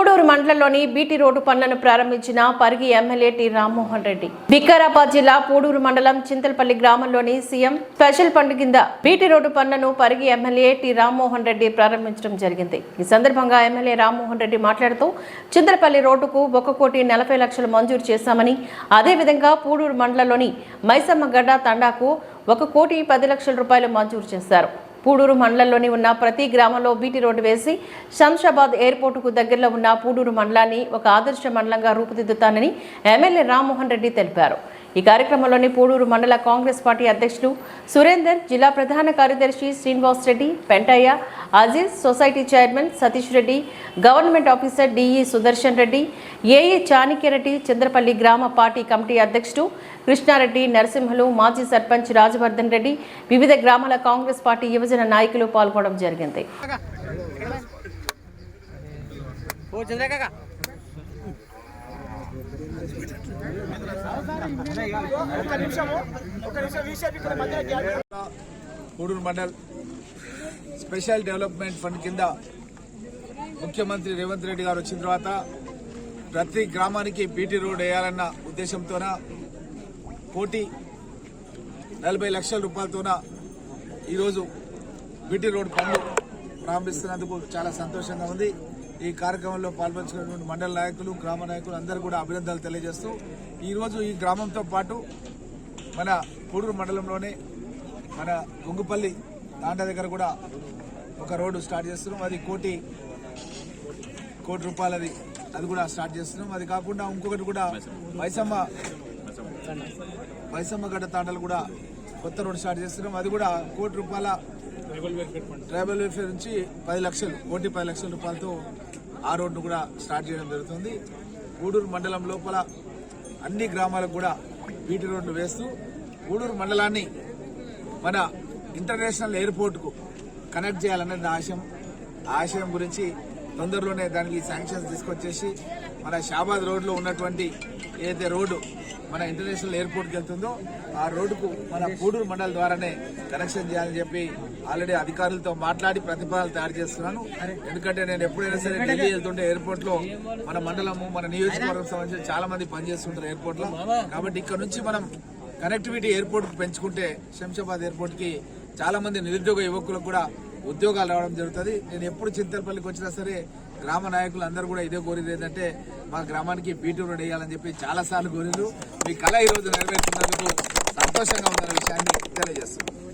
పూడూరు మండలంలోని BT road పనులను ప్రారంభించిన పరిగి ఎమ్మెల్యే టి రామ్మోహన్ రెడ్డి. వికారాబాద్ జిల్లా పూడూరు మండలం చింతలపల్లి గ్రామంలోని సీఎం స్పెషల్ ఫండ్ కింద బీటీ రోడ్డు పనులను పరిగి ఎమ్మెల్యే టి రామ్మోహన్ రెడ్డి ప్రారంభించడం జరిగింది. ఈ సందర్భంగా ఎమ్మెల్యే రామ్మోహన్ రెడ్డి మాట్లాడుతూ చింతలపల్లి రోడ్డుకు ఒక కోటి నలభై లక్షలు మంజూరు చేశామని అదేవిధంగా పూడూరు మండలంలోని మైసమ్మగడ్డ తండాకు ఒక కోటి పది లక్షల రూపాయలు మంజూరు చేశారు. పూడూరు మండలంలోని ఉన్న ప్రతి గ్రామంలో బీటీ రోడ్డు వేసి శంషాబాద్ ఎయిర్పోర్టుకు దగ్గరలో ఉన్న పూడూరు మండలాన్ని ఒక ఆదర్శ మండలంగా రూపుదిద్దుతానని ఎమ్మెల్యే రామ్మోహన్ రెడ్డి తెలిపారు. ఈ కార్యక్రమంలోని పూడూరు మండల కాంగ్రెస్ పార్టీ అధ్యక్షులు సురేందర్ జిల్లా ప్రధాన కార్యదర్శి Srinivas Reddy Pentaiah Aziz society chairman Satish Reddy government officer DE Sudarshan Reddy AE Chanikya Reddy Chandrapalli గ్రామ పార్టీ కమిటీ అధ్యక్షుడు కృష్ణారెడ్డి నరసింహులు మాజీ సర్పంచ్ రాజవర్ధన్ రెడ్డి వివిధ గ్రామాల కాంగ్రెస్ పార్టీ యువజన నాయకులు పాల్గొనడం జరిగింది. ఓ Kuduru mandal special development fund కింద ముఖ్యమంత్రి రేవంత్ రెడ్డి గారు వచ్చిన తర్వాత ప్రతి గ్రామానికి బీటీ రోడ్ వేయాలన్న ఉద్దేశంతోన కోటి నలభై లక్షల రూపాయలతోన ఈరోజు బీటీ రోడ్ పనులు ప్రారంభిస్తున్నందుకు చాలా సంతోషంగా ఉంది. ఈ కార్యక్రమంలో పాల్పంచుకున్నటువంటి మండల నాయకులు గ్రామ నాయకులు అందరూ కూడా అభినందనలు తెలియజేస్తూ ఈరోజు ఈ గ్రామంతో పాటు మన పూడూరు మండలంలోనే మన గొంగుపల్లి తాండ దగ్గర కూడా ఒక రోడ్డు స్టార్ట్ చేస్తున్నాం. అది కోటి కోటి రూపాయలది అది కూడా స్టార్ట్ చేస్తున్నాం. అది కాకుండా ఇంకొకటి కూడా మైసమ్మ మైసమ్మ గడ్డ తాండలు కూడా కొత్త రోడ్డు స్టార్ట్ చేస్తున్నాం. అది కూడా కోటి రూపాయల ట్రైబల్ వెల్ఫేర్ నుంచి పది లక్షలు కోటి పది లక్షల రూపాయలతో ఆ రోడ్డు కూడా స్టార్ట్ చేయడం జరుగుతుంది. గూడూరు మండలం లోపల అన్ని గ్రామాలకు కూడా బీటీ రోడ్లు వేస్తూ గూడూరు మండలాన్ని మన ఇంటర్నేషనల్ ఎయిర్పోర్ట్కు కనెక్ట్ చేయాలనేది ఆశయం. ఆశయం గురించి తొందరలోనే దానికి శాంక్షన్స్ తీసుకొచ్చేసి మన షాబాద్ రోడ్లో ఉన్నటువంటి ఏదైతే రోడ్డు మన ఇంటర్నేషనల్ ఎయిర్పోర్ట్కి వెళ్తుందో ఆ రోడ్డుకు మన పూడూరు మండలం ద్వారానే కనెక్షన్ చేయాలని చెప్పి ఆల్రెడీ అధికారులతో మాట్లాడి ప్రతిపాదనలు తయారు చేస్తున్నాను. ఎందుకంటే నేను ఎప్పుడైనా సరే ఢిల్లీ వెళ్తుంటే ఎయిర్పోర్ట్లో మన మండలము మన నియోజకవర్గం సంబంధించి చాలా మంది పనిచేస్తుంటారు ఎయిర్పోర్ట్లో కాబట్టి ఇక్కడ నుంచి మనం కనెక్టివిటీ ఎయిర్పోర్ట్కు పెంచుకుంటే శంషాబాద్ ఎయిర్పోర్ట్కి చాలా మంది నిరుద్యోగ యువకులకు కూడా ఉద్యోగాలు రావడం జరుగుతుంది. నేను ఎప్పుడు చింతలపల్లికి వచ్చినా సరే గ్రామ నాయకులు అందరూ కూడా ఇదే కోరేది ఏంటంటే మా గ్రామానికి బీటీ రోడ్ వేయాలని చెప్పి చాలా సార్లు కోరిరు మీ కళ ఈరోజు రోజు సంతోషంగా ఉన్న విషయాన్ని తెలియజేస్తున్నాను